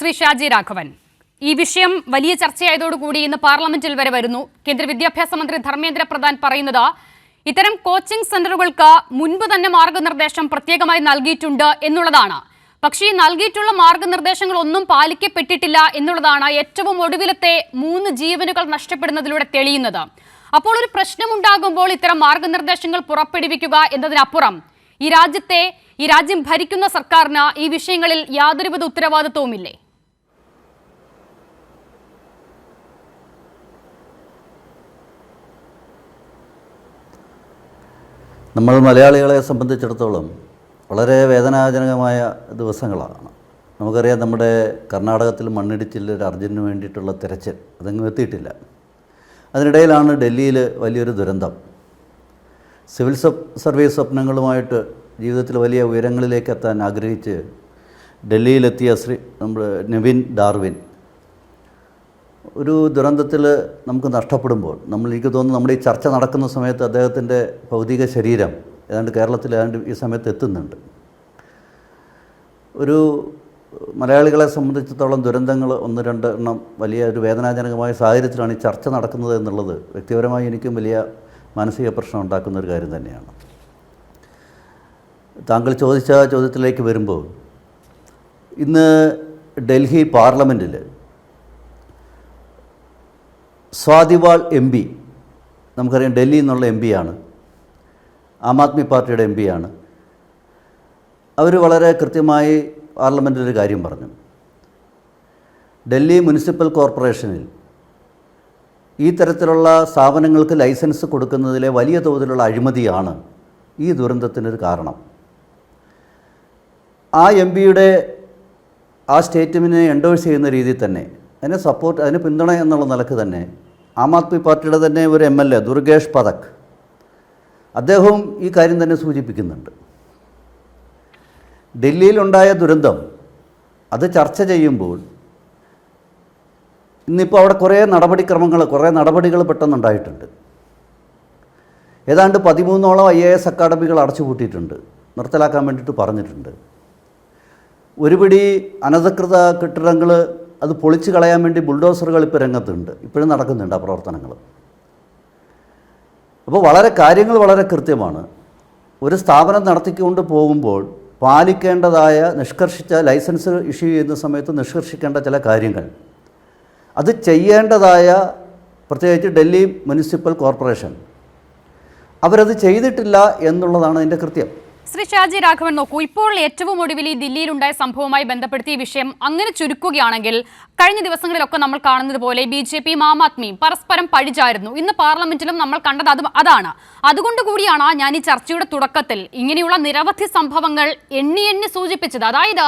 ശ്രീ ഷാജി രാഘവൻ. ഈ വിഷയം വലിയ ചർച്ചയായതോടുകൂടി ഇന്ന് പാർലമെന്റിൽ വരെ വരുന്നു. കേന്ദ്ര വിദ്യാഭ്യാസ മന്ത്രി ധർമ്മേന്ദ്ര പ്രധാൻ പറയുന്നത് ഇത്തരം കോച്ചിംഗ് സെന്ററുകൾക്ക് മുൻപ് തന്നെ മാർഗനിർദ്ദേശം പ്രത്യേകമായി നൽകിയിട്ടുണ്ട് എന്നുള്ളതാണ്. പക്ഷേ ഈ നൽകിയിട്ടുള്ള മാർഗനിർദ്ദേശങ്ങൾ ഒന്നും പാലിക്കപ്പെട്ടിട്ടില്ല എന്നുള്ളതാണ് ഏറ്റവും ഒടുവിലത്തെ മൂന്ന് ജീവനുകൾ നഷ്ടപ്പെടുന്നതിലൂടെ തെളിയുന്നത്. അപ്പോൾ ഒരു പ്രശ്നമുണ്ടാകുമ്പോൾ ഇത്തരം മാർഗനിർദ്ദേശങ്ങൾ പുറപ്പെടുവിക്കുക എന്നതിനപ്പുറം ഈ രാജ്യത്തെ ഈ രാജ്യം ഭരിക്കുന്ന സർക്കാരിന് ഈ വിഷയങ്ങളിൽ യാതൊരുവിധ ഉത്തരവാദിത്വവുമില്ലേ? നമ്മൾ മലയാളികളെ സംബന്ധിച്ചിടത്തോളം വളരെ വേദനാജനകമായ ദിവസങ്ങളാണ്. നമുക്കറിയാം നമ്മുടെ കർണാടകത്തിൽ മണ്ണിടിച്ചിൽ ഒരു അർജുനു വേണ്ടിയിട്ടുള്ള തിരച്ചിൽ അതെങ്ങും എത്തിയിട്ടില്ല. അതിനിടയിലാണ് ഡൽഹിയിൽ വലിയൊരു ദുരന്തം. സിവിൽ സർവീസ് സ്വപ്നങ്ങളുമായിട്ട് ജീവിതത്തിൽ വലിയ ഉയരങ്ങളിലേക്ക് എത്താൻ ആഗ്രഹിച്ച് ഡൽഹിയിലെത്തിയ ശ്രീ നമ്മുടെ നവീൻ ഡാർവിൻ ഒരു ദുരന്തത്തിൽ നമുക്ക് നഷ്ടപ്പെടുമ്പോൾ നമ്മൾ എനിക്ക് തോന്നുന്നു നമ്മുടെ ഈ ചർച്ച നടക്കുന്ന സമയത്ത് അദ്ദേഹത്തിന്റെ ഭൗതിക ശരീരം ഏതാണ്ട് കേരളത്തിൽ ഏതാണ്ട് ഈ സമയത്ത് എത്തുന്നുണ്ട്. ഒരു മലയാളികളെ സംബന്ധിച്ചിടത്തോളം ദുരന്തങ്ങൾ ഒന്ന് രണ്ട് എണ്ണം വലിയ ഒരു വേദനാജനകമായ സാഹചര്യത്തിലാണ് ഈ ചർച്ച നടക്കുന്നത് എന്നുള്ളത് വ്യക്തിപരമായി എനിക്കും വലിയ മാനസിക പ്രശ്നം ഉണ്ടാക്കുന്ന ഒരു കാര്യം തന്നെയാണ്. താങ്കൾ ചോദിച്ച ചോദ്യത്തിലേക്ക് വരുമ്പോൾ ഇന്ന് ഡൽഹി പാർലമെന്റിൽ സ്വാതിവാൾ എം പി നമുക്കറിയാം ഡൽഹിയിൽ നിന്നുള്ള എം പിയാണ് ആം ആദ്മി പാർട്ടിയുടെ എം പിയാണ് അവർ വളരെ കൃത്യമായി പാർലമെന്റിൽ ഒരു കാര്യം പറഞ്ഞു. ഡൽഹി മുനിസിപ്പൽ കോർപ്പറേഷനിൽ ഈ തരത്തിലുള്ള സ്ഥാപനങ്ങൾക്ക് ലൈസൻസ് കൊടുക്കുന്നതിലെ വലിയ തോതിലുള്ള അഴിമതിയാണ് ഈ ദുരന്തത്തിനൊരു കാരണം. ആ എം പിയുടെ ആ സ്റ്റേറ്റ്മെന്റിനെ എൻഡോഴ്സ് ചെയ്യുന്ന രീതിയിൽ തന്നെ അതിനെ സപ്പോർട്ട് അതിന് പിന്തുണ എന്നുള്ള നിലയ്ക്ക് തന്നെ ആം ആദ്മി പാർട്ടിയുടെ തന്നെ ഒരു M L A Durgesh Pathak. അദ്ദേഹവും ഈ കാര്യം തന്നെ സൂചിപ്പിക്കുന്നുണ്ട്. ഡൽഹിയിലുണ്ടായ ദുരന്തം അത് ചർച്ച ചെയ്യുമ്പോൾ ഇന്നിപ്പോൾ അവിടെ കുറേ നടപടിക്രമങ്ങൾ കുറേ നടപടികൾ പെട്ടെന്നുണ്ടായിട്ടുണ്ട്. ഏതാണ്ട് പതിമൂന്നോളം ഐ എ എസ് അക്കാഡമികൾ അടച്ചുപൂട്ടിയിട്ടുണ്ട് നിർത്തലാക്കാൻ വേണ്ടിയിട്ട് പറഞ്ഞിട്ടുണ്ട്. ഒരുപിടി അനധികൃത കെട്ടിടങ്ങൾ അത് പൊളിച്ചു കളയാൻ വേണ്ടി ബുൾഡോസറുകൾ ഇപ്പോൾ രംഗത്തുണ്ട്. ഇപ്പോഴും നടക്കുന്നുണ്ട് ആ പ്രവർത്തനങ്ങൾ. അപ്പോൾ വളരെ കാര്യങ്ങൾ വളരെ കൃത്യമാണ്. ഒരു സ്ഥാപനം നടത്തിക്കൊണ്ട് പോകുമ്പോൾ പാലിക്കേണ്ടതായ നിഷ്കർഷിച്ച ലൈസൻസ് ഇഷ്യൂ ചെയ്യുന്ന സമയത്ത് നിഷ്കർഷിക്കേണ്ട ചില കാര്യങ്ങൾ. അത് ചെയ്യേണ്ടതായ പ്രത്യേകിച്ച് ഡൽഹി മുനിസിപ്പൽ കോർപ്പറേഷൻ. അവരത് ചെയ്തിട്ടില്ല എന്നുള്ളതാണ് അതിന്റെ കൃത്യം. ശ്രീ ഷാജി രാഘവൻ നോക്കൂ ഇപ്പോൾ ഏറ്റവും ഒടുവിൽ ഈ ദില്ലിയിലുണ്ടായ സംഭവവുമായി ബന്ധപ്പെടുത്തി ഈ വിഷയം അങ്ങനെ ചുരുക്കുകയാണെങ്കിൽ കഴിഞ്ഞ ദിവസങ്ങളിലൊക്കെ നമ്മൾ കാണുന്നത് പോലെ ബി ജെ പിയും ആം ആദ്മിയും പരസ്പരം പഴിചായിരുന്നു ഇന്ന് പാർലമെന്റിലും നമ്മൾ കണ്ടത് അത് അതാണ്. അതുകൊണ്ട് കൂടിയാണ് ഞാൻ ഈ ചർച്ചയുടെ തുടക്കത്തിൽ ഇങ്ങനെയുള്ള നിരവധി സംഭവങ്ങൾ എണ്ണി എണ്ണി സൂചിപ്പിച്ചത്. അതായത്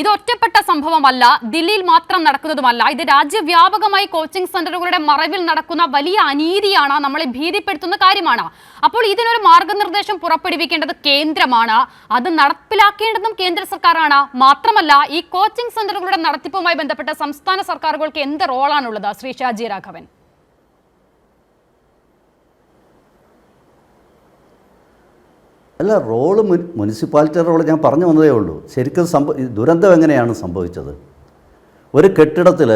ഇത് ഒറ്റപ്പെട്ട സംഭവമല്ല. ദില്ലിയിൽ മാത്രം നടക്കുന്നതുമല്ല. ഇത് രാജ്യവ്യാപകമായി കോച്ചിംഗ് സെന്ററുകളുടെ മറവിൽ നടക്കുന്ന വലിയ അനീതിയാണ് നമ്മളെ ഭീതിപ്പെടുത്തുന്ന കാര്യമാണ്. അപ്പോൾ ഇതിനൊരു മാർഗനിർദ്ദേശം പുറപ്പെടുവിക്കേണ്ടത് കേന്ദ്രമാണ്. അത് നടപ്പിലാക്കേണ്ടതും കേന്ദ്ര സർക്കാരാണ്. മാത്രമല്ല ഈ കോച്ചിംഗ് സെന്ററുകളുടെ നടത്തിപ്പുമായി ബന്ധപ്പെട്ട സംസ്ഥാന സർക്കാരുകൾക്ക് എന്ത് റോളാണുള്ളത് ശ്രീ ഷാജി രാഘവൻ. അല്ല റോൾ മുനിസിപ്പാലിറ്റി റോൾ ഞാൻ പറഞ്ഞു വന്നതേ ഉള്ളൂ. ശരിക്കും സംഭവ ദുരന്തം എങ്ങനെയാണ് സംഭവിച്ചത്? ഒരു കെട്ടിടത്തിൽ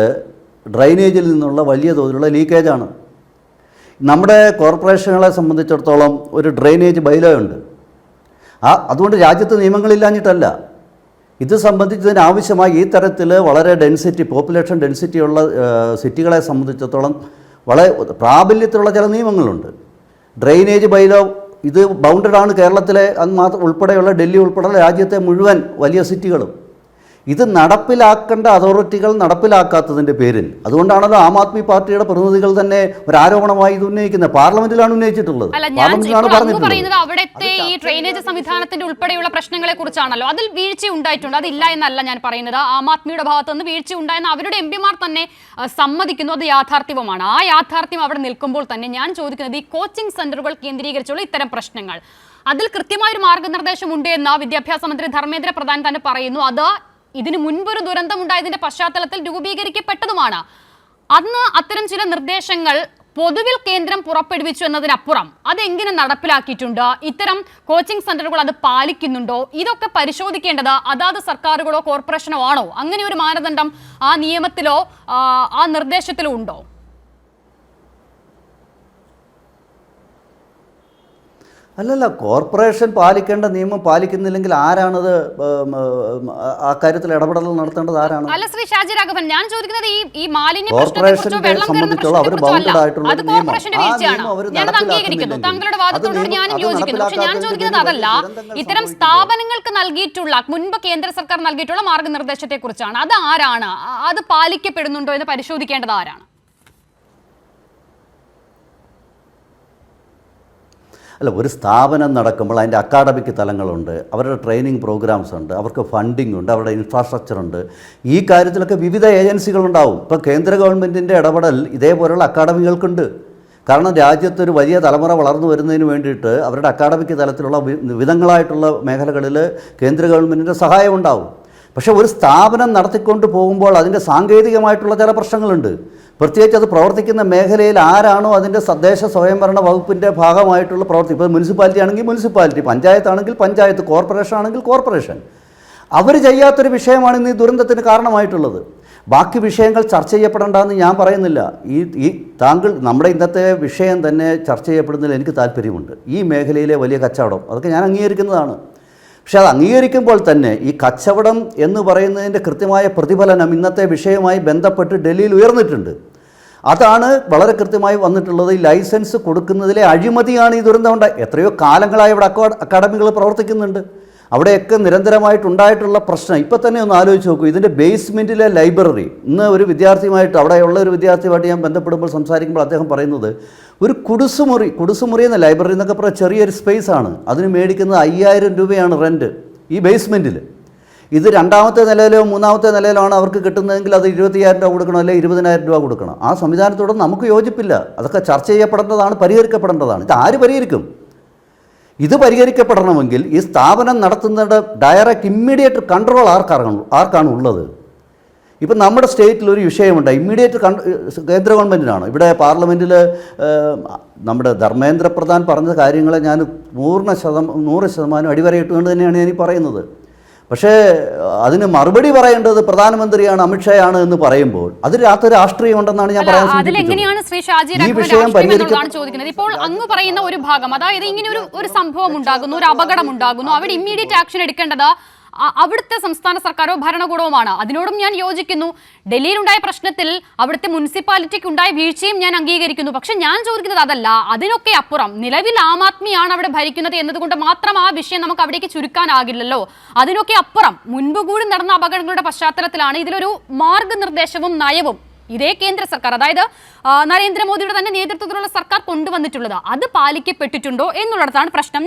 ഡ്രൈനേജിൽ നിന്നുള്ള വലിയ തോതിലുള്ള ലീക്കേജാണ്. നമ്മുടെ കോർപ്പറേഷനുകളെ സംബന്ധിച്ചിടത്തോളം ഒരു ഡ്രെയിനേജ് ബൈലോ ഉണ്ട് ആ അതുകൊണ്ട് രാജ്യത്ത് നിയമങ്ങളില്ലാഞ്ഞിട്ടല്ല. ഇത് സംബന്ധിച്ചതിന് ആവശ്യമായി ഈ തരത്തിൽ വളരെ ഡെൻസിറ്റി പോപ്പുലേഷൻ ഡെൻസിറ്റി ഉള്ള സിറ്റികളെ സംബന്ധിച്ചിടത്തോളം വളരെ പ്രാബല്യത്തിലുള്ള ചില നിയമങ്ങളുണ്ട്. ഡ്രെയിനേജ് ബൈലോ ഇത് ബൗണ്ടഡ് ആണ് കേരളത്തിലെ അത് മാത്രം ഉൾപ്പെടെയുള്ള ഡൽഹി ഉൾപ്പെടെയുള്ള രാജ്യത്തെ മുഴുവൻ വലിയ സിറ്റികളും ഇത് നടപ്പിലാക്കേണ്ട അതോറിറ്റികൾ നടപ്പിലാക്കാത്തതിന്റെ പേരിൽ. അതുകൊണ്ടാണല്ലോ ആം ആദ്മി പാർട്ടിയുടെ പ്രതിനിധികൾ തന്നെ ഒരു ആരോപണമായി ഇത് ഉന്നയിക്കുന്നത്. പാർലമെന്റിലാണ് ഉന്നയിച്ചിട്ടുള്ളത്. പാർലമെന്റിലാണ് പറഞ്ഞിട്ടുള്ളത്. അവിടുത്തെ ഈ ഡ്രെയിനേജ് സംവിധാനത്തിന്റെ ഉൾപ്പെടെയുള്ള പ്രശ്നങ്ങളെ കുറിച്ചാണല്ലോ അതിൽ വീഴ്ച ഉണ്ടായിട്ടുണ്ട്. അതില്ല എന്നല്ല ഞാൻ പറയുന്നത്. ആം ആദ്മിയുടെ ഭാഗത്ത് നിന്ന് വീഴ്ച ഉണ്ടായെന്ന് അവരുടെ എം പിമാർ തന്നെ സമ്മതിക്കുന്നു. അത് യാഥാർത്ഥ്യവുമാണ്. ആ യാഥാർത്ഥ്യം അവിടെ നിൽക്കുമ്പോൾ തന്നെ ഞാൻ ചോദിക്കുന്നത് ഈ കോച്ചിങ് സെന്ററുകൾ കേന്ദ്രീകരിച്ചുള്ള ഇത്തരം പ്രശ്നങ്ങൾ. അതിൽ കൃത്യമായൊരു മാർഗനിർദ്ദേശം ഉണ്ട് എന്ന് വിദ്യാഭ്യാസ മന്ത്രി ധർമ്മേന്ദ്ര പ്രധാൻ തന്നെ പറയുന്നു. അത് ഇതിനു മുൻപൊരു ദുരന്തം ഉണ്ടായതിന്റെ പശ്ചാത്തലത്തിൽ രൂപീകരിക്കപ്പെട്ടതുമാണ്. അന്ന് അത്തരം ചില നിർദ്ദേശങ്ങൾ പൊതുവിൽ കേന്ദ്രം പുറപ്പെടുവിച്ചു എന്നതിനപ്പുറം അതെങ്ങനെ നടപ്പിലാക്കിയിട്ടുണ്ട്? ഇത്തരം കോച്ചിംഗ് സെന്ററുകൾ അത് പാലിക്കുന്നുണ്ടോ? ഇതൊക്കെ പരിശോധിക്കേണ്ടത് അതാത് സർക്കാരുകളോ കോർപ്പറേഷനോ ആണോ? അങ്ങനെ ഒരു മാനദണ്ഡം ആ നിയമത്തിലോ ആ നിർദ്ദേശത്തിലോ ഉണ്ടോ? അല്ലല്ല കോർപ്പറേഷൻ പാലിക്കേണ്ട നിയമം പാലിക്കുന്നില്ലെങ്കിൽ ആരാണത് ആ കാര്യത്തിൽ ഇടപെടൽ നടത്തേണ്ടത് ആരാണ്? അല്ല ശ്രീ ഷാജി രാഘവൻ ഞാൻ ചോദിക്കുന്നത് ഈ ഈ മാലിന്യ കയറുന്ന സംബന്ധിച്ചുള്ള അവർ ബൗണ്ടഡ് ആയിട്ടുള്ള ഒരു നിയമം. ആ നിയമം അവർ നടപ്പിലാക്കുന്നില്ലെങ്കിൽ താങ്കളുടെ വാദത്തോട് ഞാനും യോജിക്കുന്നു. പക്ഷെ ഞാൻ ചോദിക്കുന്നത് അതല്ല ഇത്തരം സ്ഥാപനങ്ങൾക്ക് നൽകിയിട്ടുള്ള മുൻപ് കേന്ദ്ര സർക്കാർ നൽകിയിട്ടുള്ള മാർഗനിർദ്ദേശത്തെ കുറിച്ചാണ് അത് ആരാണ്? അത് പാലിക്കപ്പെടുന്നുണ്ടോ എന്ന് പരിശോധിക്കേണ്ടത് ആരാണ്? അല്ല ഒരു സ്ഥാപനം നടക്കുമ്പോൾ അതിന്റെ അക്കാഡമിക് തലങ്ങളുണ്ട് അവരുടെ ട്രെയിനിങ് പ്രോഗ്രാംസ് ഉണ്ട് അവർക്ക് ഫണ്ടിംഗ് ഉണ്ട് അവരുടെ ഇൻഫ്രാസ്ട്രക്ചർ ഉണ്ട്. ഈ കാര്യത്തിലൊക്കെ വിവിധ ഏജൻസികളുണ്ടാവും. ഇപ്പോൾ കേന്ദ്ര ഗവൺമെന്റിന്റെ ഇടപെടൽ ഇതേപോലെയുള്ള അക്കാഡമികൾക്കുണ്ട്. കാരണം രാജ്യത്തൊരു വലിയ തലമുറ വളർന്നു വരുന്നതിന് വേണ്ടിയിട്ട് അവരുടെ അക്കാഡമിക് തലത്തിലുള്ള വിധങ്ങളായിട്ടുള്ള മേഖലകളിൽ കേന്ദ്ര ഗവൺമെന്റിന്റെ സഹായം ഉണ്ടാവും. പക്ഷേ ഒരു സ്ഥാപനം നടത്തിക്കൊണ്ട് പോകുമ്പോൾ അതിന്റെ സാങ്കേതികമായിട്ടുള്ള ചില പ്രശ്നങ്ങളുണ്ട്. പ്രത്യേകിച്ച് അത് പ്രവർത്തിക്കുന്ന മേഖലയിൽ ആരാണോ അതിന്റെ തദ്ദേശ സ്വയംഭരണ വകുപ്പിന്റെ ഭാഗമായിട്ടുള്ള പ്രവർത്തി ഇപ്പോൾ മുനിസിപ്പാലിറ്റി ആണെങ്കിൽ മുനിസിപ്പാലിറ്റി പഞ്ചായത്താണെങ്കിൽ പഞ്ചായത്ത് കോർപ്പറേഷൻ ആണെങ്കിൽ കോർപ്പറേഷൻ. അവർ ചെയ്യാത്തൊരു വിഷയമാണ് ഇന്ന് ഈ ദുരന്തത്തിന് കാരണമായിട്ടുള്ളത്. ബാക്കി വിഷയങ്ങൾ ചർച്ച ചെയ്യപ്പെടേണ്ടെന്ന് ഞാൻ പറയുന്നില്ല. ഈ ഈ താങ്കൾ നമ്മുടെ ഇന്നത്തെ വിഷയം തന്നെ ചർച്ച ചെയ്യപ്പെടുന്നതിൽ എനിക്ക് താല്പര്യമുണ്ട്. ഈ മേഖലയിലെ വലിയ കച്ചവടം അതൊക്കെ ഞാൻ അംഗീകരിക്കുന്നതാണ്. പക്ഷെ അത് അംഗീകരിക്കുമ്പോൾ തന്നെ ഈ കച്ചവടം എന്ന് പറയുന്നതിന്റെ കൃത്യമായ പ്രതിഫലനം ഇന്നത്തെ വിഷയവുമായി ബന്ധപ്പെട്ട് ഡൽഹിയിൽ ഉയർന്നിട്ടുണ്ട്. അതാണ് വളരെ കൃത്യമായി വന്നിട്ടുള്ളത്. ഈ ലൈസൻസ് കൊടുക്കുന്നതിലെ അഴിമതിയാണ് ഈ ദുരന്തം ഉണ്ടായത് എത്രയോ കാലങ്ങളായി ഇവിടെ അക്കാ അക്കാഡമികൾ പ്രവർത്തിക്കുന്നുണ്ട്. അവിടെയൊക്കെ നിരന്തരമായിട്ടുണ്ടായിട്ടുള്ള പ്രശ്നം. ഇപ്പം തന്നെ ഒന്ന് ആലോചിച്ച് നോക്കൂ. ഇതിന്റെ ബേസ്മെന്റിലെ ലൈബ്രറി ഇന്ന് ഒരു വിദ്യാർത്ഥിയുമായിട്ട് അവിടെയുള്ള ഒരു വിദ്യാർത്ഥിയുമായിട്ട് ഞാൻ ബന്ധപ്പെടുമ്പോൾ സംസാരിക്കുമ്പോൾ അദ്ദേഹം പറയുന്നത് ഒരു കുടുസുമുറി കുടുസുമുറി എന്ന ലൈബ്രറി എന്നൊക്കെ പറഞ്ഞാൽ ചെറിയൊരു സ്പേസ് ആണ്. അതിന് മേടിക്കുന്നത് അയ്യായിരം രൂപയാണ് റെന്റ് ഈ ബേസ്മെന്റിൽ ഇത് രണ്ടാമത്തെ നിലയിലോ മൂന്നാമത്തെ നിലയിലോ ആണ് അവർക്ക് കിട്ടുന്നതെങ്കിൽ അത് ഇരുപത്തിയായിരം രൂപ കൊടുക്കണം അല്ലെങ്കിൽ ഇരുപതിനായിരം രൂപ കൊടുക്കണം. ആ സംവിധാനത്തോട് നമുക്ക് യോജിപ്പില്ല. അതൊക്കെ ചർച്ച ചെയ്യപ്പെടേണ്ടതാണ് പരിഹരിക്കപ്പെടേണ്ടതാണ്. ഇത് ആര് പരിഹരിക്കും? ഇത് പരിഹരിക്കപ്പെടണമെങ്കിൽ ഈ സ്ഥാപനം നടത്തുന്നതിന്റെ ഡയറക്റ്റ് ഇമ്മീഡിയറ്റ് കൺട്രോൾ ആർക്കാണ് ആർക്കാണ് ഉള്ളത്? ഇപ്പം നമ്മുടെ സ്റ്റേറ്റിൽ ഒരു വിഷയമുണ്ട്. ഇമ്മീഡിയറ്റ് കൺ കേന്ദ്ര ഗവൺമെന്റിനാണ് ഇവിടെ പാർലമെന്റിൽ നമ്മുടെ ധർമ്മേന്ദ്ര പ്രധാൻ പറഞ്ഞ കാര്യങ്ങളെ ഞാൻ പൂർണ ശതം നൂറ് ശതമാനം അടിവരയിട്ടുകൊണ്ട് തന്നെയാണ് ഞാൻ പറയുന്നത്. പക്ഷേ അതിന് മറുപടി പറയേണ്ടത് പ്രധാനമന്ത്രിയാണ് അമിത്ഷായാണ് എന്ന് പറയുമ്പോൾ അതിൽ രാഷ്ട്രീയം ഉണ്ടെന്നാണ് ഞാൻ പറയാൻ അതിലെങ്ങനെയാണ് ശ്രീ ഷാജി ഈ വിഷയം ചോദിക്കുന്നത്. ഇപ്പോൾ അങ്ങ് പറയുന്ന ഒരു ഭാഗം അതായത് ഇങ്ങനെ ഒരു ഒരു സംഭവം ഉണ്ടാകുന്നു ഒരു അപകടം ഉണ്ടാകുന്നു അവിടെ ഇമ്മീഡിയറ്റ് ആക്ഷൻ എടുക്കേണ്ടത് അവിടുത്തെ സംസ്ഥാന സർക്കാരോ ഭരണകൂടവുമാണ്. അതിനോടും ഞാൻ യോജിക്കുന്നു. ഡൽഹിയിലുണ്ടായ പ്രശ്നത്തിൽ അവിടുത്തെ മുനിസിപ്പാലിറ്റിക്ക് ഉണ്ടായ വീഴ്ചയും ഞാൻ അംഗീകരിക്കുന്നു. പക്ഷെ ഞാൻ ചോദിക്കുന്നത് അതല്ല. അതിനൊക്കെ അപ്പുറം നിലവിൽ ആം ആദ്മിയാണ് അവിടെ ഭരിക്കുന്നത് എന്നതുകൊണ്ട് മാത്രം ആ വിഷയം നമുക്ക് അവിടേക്ക് ചുരുക്കാനാകില്ലല്ലോ. അതിനൊക്കെ അപ്പുറം മുൻപ് കൂടി നടന്ന അപകടങ്ങളുടെ പശ്ചാത്തലത്തിലാണ് ഇതിലൊരു മാർഗനിർദ്ദേശവും നയവും ഇതേ കേന്ദ്ര സർക്കാർ അതായത് നരേന്ദ്രമോദിയുടെ തന്നെ നേതൃത്വത്തിലുള്ള സർക്കാർ കൊണ്ടുവന്നിട്ടുള്ളത്. അത് പാലിക്കപ്പെട്ടിട്ടുണ്ടോ എന്നുള്ളതാണ് പ്രശ്നം.